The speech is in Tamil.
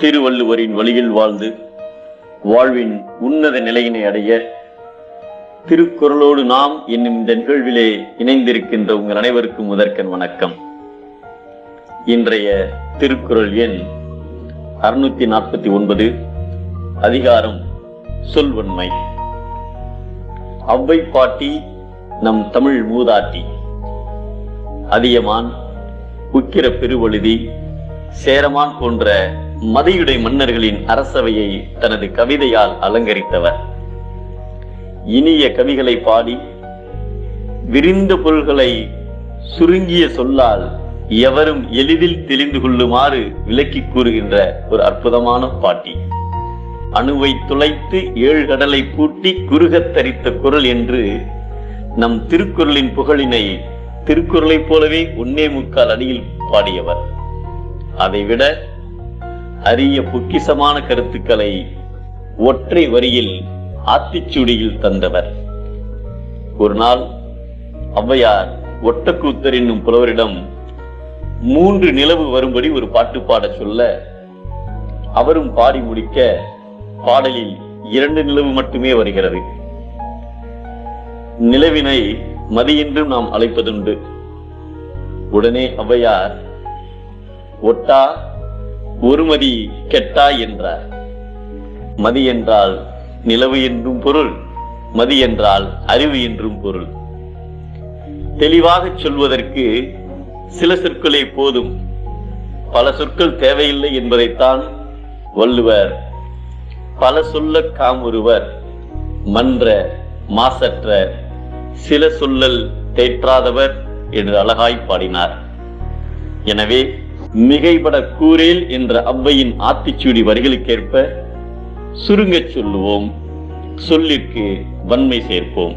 திருவள்ளுவரின் வழியில் வாழ்ந்து வாழ்வின் உன்னத நிலையினை அடைய திருக்குறளோடு நாம் என்னும் இந்த நிகழ்விலே இணைந்திருக்கின்ற உங்கள் அனைவருக்கும் முதற்கண் வணக்கம். இன்றைய திருக்குறள் எண் அறுநூத்தி நாற்பத்தி ஒன்பது அதிகாரம் சொல்வன்மை. அவ்வை பாட்டி நம் தமிழ் மூதாட்டி அதியமான் உக்கிர பெருவழுதி சேரமான் போன்ற மதியுடை மன்னர்களின் அரசவையை தனது கவிதையால் அலங்கரித்தவர். இனிய கவிகளை பாடி விரிந்த பொருள்களை சுருங்கிய சொல்லால் எவரும் எளிதில் தெளிந்து கொள்ளுமாறு விளக்கி கூறுகின்ற ஒரு அற்புதமான பாட்டி. அணுவை துளைத்து ஏழு கடலை பூட்டி குறுகத் தரித்த குரல் என்று நம் திருக்குறளின் புகழினை திருக்குறளைப் போலவே ஒன்னே முக்கால் அடியில் பாடியவர். அதைவிட அரிய பொக்கிசமான கருத்துக்களை ஒற்றை வரியில் ஆத்திச்சூடியில் தந்தவர். ஒரு நாள் ஔவையார் ஒட்டக்கூத்தர் என்னும் புலவரிடம் மூன்று நிலவு வரும்படி ஒரு பாட்டு பாட சொல்ல அவரும் பாடி முடிக்க பாடலில் இரண்டு நிலவு மட்டுமே வருகிறது. நிலவினை மதியின்றும் நாம் அழைப்பதுண்டு. உடனே ஔவையார் ஒட்டா ஒருமதி கெட்டா என்றார். மதி என்றால் நிலவு என்றும் பொருள் மதி என்றால் அறிவு என்றும் பொருள். தெளிவாக சொல்வதற்கு சில சொற்களே போதும். பல சொற்கள் தேவையில்லை என்பதைத்தான் வள்ளுவர் பல சொல்ல காமொருவர் மன்ற மாசற்ற சில சொல்லல் தேற்றாதவர் என்று அழகாய் பாடினார். எனவே மிகைபட கூறேல் என்ற அவ்வையின் ஆத்திச்சூடி வரிகளுக்கேற்ப சுருங்கச் சொல்லுவோம் சொல்லிற்கு வன்மை சேர்ப்போம்.